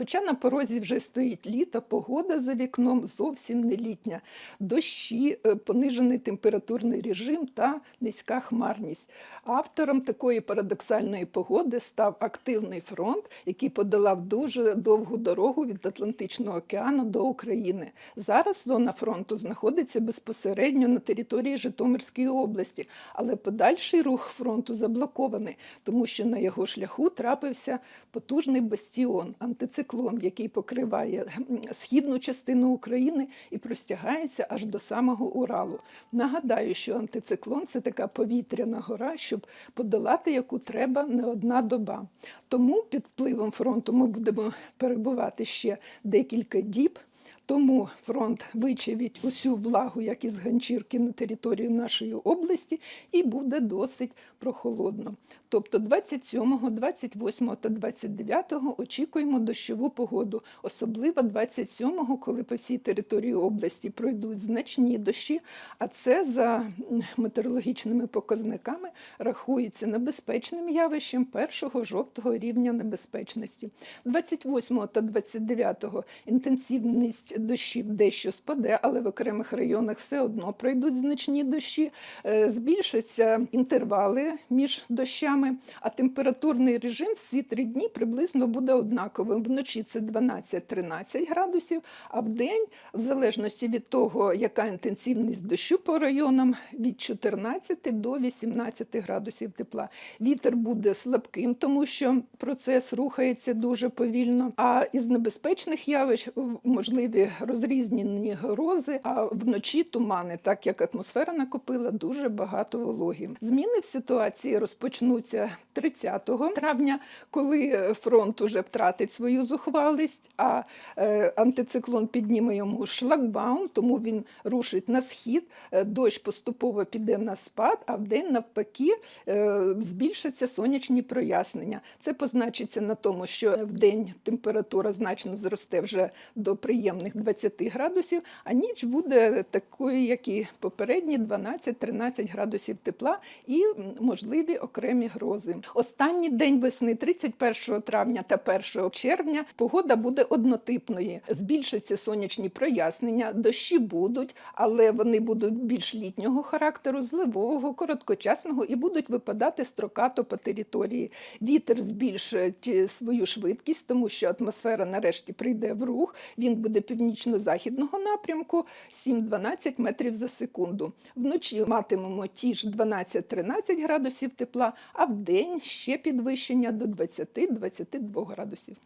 Хоча на порозі вже стоїть літо, погода за вікном зовсім не літня. Дощі, е, понижений температурний режим та низька хмарність. Автором такої парадоксальної погоди став активний фронт, який подолав дуже довгу дорогу від Атлантичного океану до України. Зараз зона фронту знаходиться безпосередньо на території Житомирської області, але подальший рух фронту заблокований, тому що на його шляху трапився потужний бастіон, антициклон, який покриває східну частину України і простягається аж до самого Уралу. Нагадаю, що антициклон це така повітряна гора, щоб подолати яку треба не одна доба. Тому під впливом фронту ми будемо перебувати ще декілька діб. Тому фронт вичавить усю влагу, як із ганчірки на територію нашої області, і буде досить прохолодно. Тобто 27, 28 та 29 очікуємо дощову погоду, особливо 27, коли по всій території області пройдуть значні дощі, а це за метеорологічними показниками рахується небезпечним явищем першого жовтого рівня небезпечності. 28 та 29 інтенсивність дощів дещо спаде, але в окремих районах все одно пройдуть значні дощі, Е, збільшаться інтервали між дощами, а температурний режим в ці три дні приблизно буде однаковим. Вночі це 12-13 градусів, а в день, в залежності від того, яка інтенсивність дощу по районам, від 14 до 18 градусів тепла. Вітер буде слабким, тому що процес рухається дуже повільно. А із небезпечних явищ в- можливі розрізнені грози, а вночі тумани, так як атмосфера накопила дуже багато вологі. Зміни в ситуації розпочнуться 30 травня, коли фронт уже втратить свою зухвалість, а е, антициклон підніме йому шлагбаум, тому він рушить на схід. Е, Дощ поступово піде на спад, а вдень навпаки е, збільшаться сонячні прояснення. Це позначиться на тому, що вдень температура значно зросте вже до приємних 20 градусів, а ніч буде такою, як і попередні 12-13 градусів тепла і можливі окремі грози. Останній день весни, 31 травня та 1 червня, погода буде однотипною. Збільшаться сонячні прояснення, дощі будуть, але вони будуть більш літнього характеру, зливового, короткочасного і будуть випадати строкато по території. Вітер збільшить е, свою швидкість, тому що атмосфера нарешті прийде в рух. Він буде північно-західного напрямку 7-12 метрів за секунду. Вночі матимемо ті ж 12-13 градусів тепла, а в день ще підвищення до 20-22 градусів.